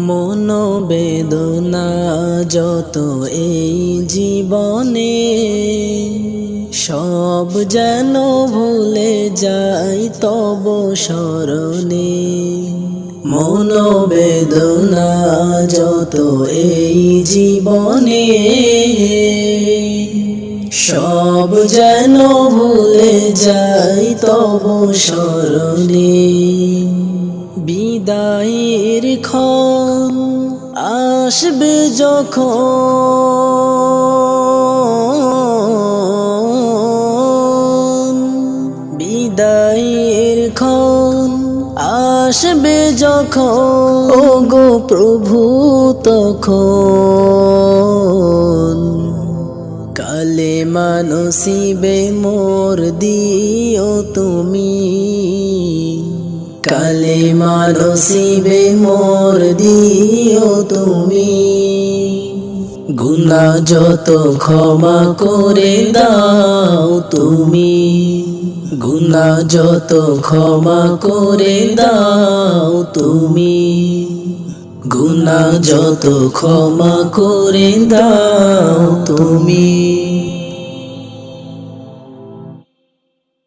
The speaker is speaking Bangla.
মনোবেদনা যত এই জীবনে, সব যেন ভুলে যাই তব স্মরণে। মনোবেদনা যত এই জীবনে, সব যেন ভুলে যাই তব স্মরণে। ক্ষণ আসবে যখন। বিদায়ের ক্ষণ আসবে যখন। ও গো প্রভু তখন। কালে মানসিবে মোর দিও তুমি। কালে মানসিবে মোর দিও তুমি। গুনা যত ক্ষমা করে দাও তুমি। গুনা যত ক্ষমা করে দাও তুমি। গুনা যত ক্ষমা করে দাও তুমি।